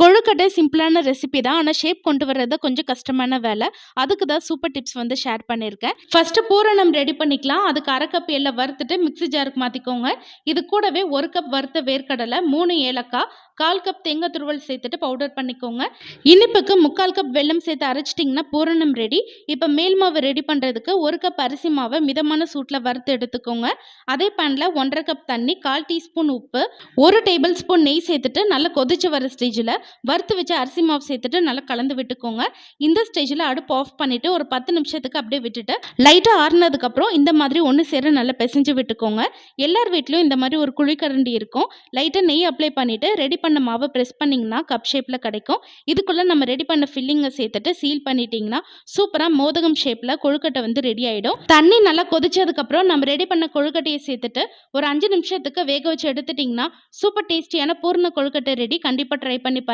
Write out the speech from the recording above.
கொழுக்கட்டை சிம்பிளான ரெசிபி தான். ஆனால் ஷேப் கொண்டு வர்றது கொஞ்சம் கஷ்டமான வேலை. அதுக்கு தான் சூப்பர் டிப்ஸ் வந்து ஷேர் பண்ணியிருக்கேன். ஃபர்ஸ்ட் பூரணம் ரெடி பண்ணிக்கலாம். அதுக்கு அரை கப் எல்லாம் வறுத்துட்டு மிக்ஸி ஜாருக்கு மாற்றிக்கோங்க இது கூடவே ஒரு கப் வறுத்த வேர்க்கடலை மூணு ஏலக்காய் கால் கப் தேங்காய் துருவல் சேர்த்துட்டு பவுடர் பண்ணிக்கோங்க. இனிப்புக்கு முக்கால் கப் வெல்லம் சேர்த்து அரைச்சிட்டிங்கன்னா பூரணம் ரெடி இப்போ மேல் மாவு ரெடி பண்ணுறதுக்கு ஒரு கப் அரிசி மாவை மிதமான சூட்டில் வறுத்து எடுத்துக்கோங்க. அதே பேனில் ஒன்றரை கப் தண்ணி கால் டீஸ்பூன் உப்பு ஒரு டேபிள் ஸ்பூன் நெய் சேர்த்துட்டு நல்லா கொதிச்சு வர ஸ்டேஜில் வறுத்து வச்ச அரிசி மாவு சேர்த்துட்டு நல்லா கலந்து விட்டுக்கோங்க. இந்த ஸ்டேஜில் அடுப்பு ஆஃப் பண்ணிவிட்டு ஒரு பத்து நிமிஷத்துக்கு அப்படியே விட்டுட்டு லைட்டாக ஆறுனதுக்கப்புறம் இந்த மாதிரி ஒன்று சேர நல்லா பிசைஞ்சு விட்டுக்கோங்க. எல்லார் வீட்லேயும் இந்த மாதிரி ஒரு குழிக்கரண்டி இருக்கும். லைட்டாக நெய் அப்ளை பண்ணிவிட்டு ரெடி பண்ண மாவை ப்ரெஸ் பண்ணிங்கன்னா கப் ஷேப்பில் கிடைக்கும். இதுக்குள்ளே நம்ம ரெடி பண்ண ஃபில்லிங்கை சேர்த்துட்டு சீல் பண்ணிட்டீங்கன்னா சூப்பராக மோதகம் ஷேப்பில் கொழுக்கட்டை வந்து ரெடி ஆகிடும் தண்ணி நல்லா கொதிச்சதுக்கப்புறம் நம்ம ரெடி பண்ண கொழுக்கட்டையை சேர்த்துட்டு ஒரு அஞ்சு நிமிஷத்துக்கு வேக வச்சு எடுத்துட்டிங்கன்னா சூப்பர் டேஸ்டியான பூர்ண கொழுக்கட்டை ரெடி கண்டிப்பாக ட்ரை பண்ணி